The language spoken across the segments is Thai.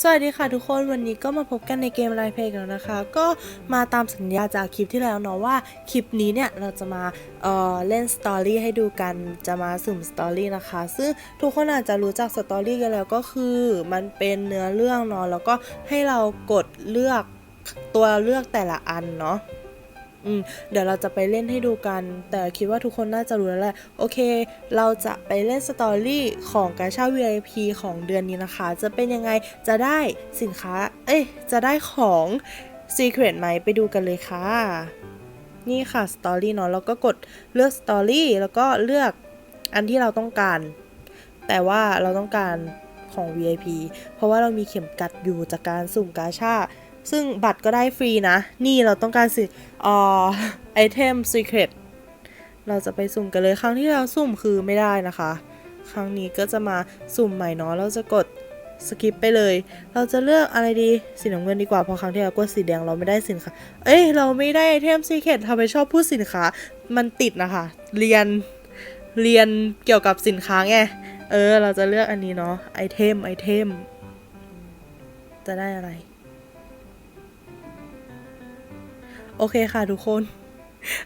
สวัสดีค่ะทุกคนวันนี้ก็มาพบกันในเกมไลฟ์เพลงแล้วนะคะ ก็มาตามสัญญาจากคลิปที่แล้วเนาะว่าคลิปนี้เนี่ยเราจะมาเอ่อเล่นสตอรี่ให้ดูกันจะมาสุ่มสตอรี่นะคะ ซึ่งทุกคนอาจจะรู้จักสตอรี่กันแล้วก็คือมันเป็นเนื้อเรื่องเนาะแล้วก็ให้เรากดเลือกตัวเลือกแต่ละอันเนาะ อืมเดี๋ยวเราจะไปเล่นให้ดูกัน แต่คิดว่าทุกคนน่าจะรู้แล้วแหละโอเค เราจะไปเล่นสตอรี่ของกาชา VIP ของเดือนนี้นะคะ จะเป็นยังไงจะได้สินค้า เอ้ยจะได้ของ Secret ไหมไปดูกันเลยค่ะ นี่ค่ะสตอรี่เนาะแล้วก็กดเลือกสตอรี่แล้วก็เลือกอันที่เราต้องการ แต่ว่าเราต้องการของ VIP เพราะว่าเรามีเข็มกัดอยู่จากการสุ่มกาชา ซึ่งบัตรก็ได้ฟรีนะ นี่เราต้องการสิออไอเทม Secret เราจะไปสุ่มกันเลยครั้งที่เราสุ่มคือไม่ได้นะคะ ครั้งนี้ก็จะมาสุ่มใหม่เนาะเราจะกดสกิปไปเลย เราจะเลือกอะไรดี สีน้ำเงินดีกว่า เพราะครั้งที่เรากดสีแดงเราไม่ได้สินค้า เอ้ย เราไม่ได้ไอเทม Secret ทำไมชอบพูดสินค้า มันติดนะคะ เรียน เรียนเกี่ยวกับสินค้าไง เออ เราจะเลือกอันนี้เนาะ ไอเทม ไอเทม จะได้อะไร โอเคค่ะทุกคน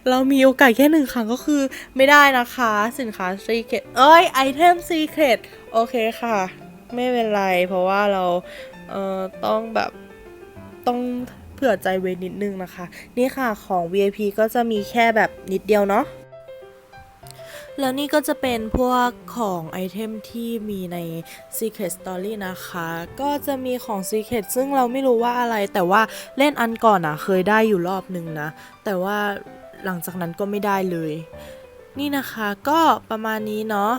เรามีโอกาสแค่หนึ่งครั้งก็คือไม่ได้นะคะ สินค้า Secret เอ้ยไอเทม Secret โอเคค่ะ ไม่เป็นไร เพราะว่าเราเอ่อต้องแบบต้องเผื่อใจไว้นิดนึงนะคะ นี่ค่ะของ VIP ก็จะมีแค่แบบนิดเดียวเนาะ แล้วนี่ก็จะเป็นพวกของไอเทมที่มีใน Secret Story นะคะ ก็จะมีของ Secret ซึ่งเราไม่รู้ว่าอะไร แต่ว่าเล่นอันก่อนอะเคยได้อยู่รอบนึงนะ แต่ว่าหลังจากนั้นก็ไม่ได้เลย นี่นะคะก็ประมาณนี้เนาะ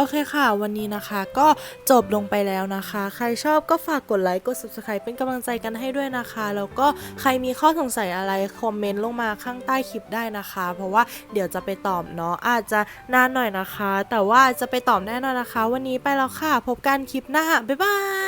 โอเคค่ะ วันนี้นะคะก็จบลงไปแล้วนะคะ ใครชอบก็ฝากกดไลค์กด subscribe เป็นกำลังใจกันให้ด้วยนะคะ แล้วก็ใครมีข้อสงสัยอะไร คอมเมนต์ลงมาข้างใต้คลิปได้นะคะ เพราะว่าเดี๋ยวจะไปตอบเนาะอาจจะนานหน่อยนะคะ แต่ว่าจะไปตอบแน่นอนนะคะ วันนี้ไปแล้วค่ะ พบกันคลิปหน้าบ๊ายบาย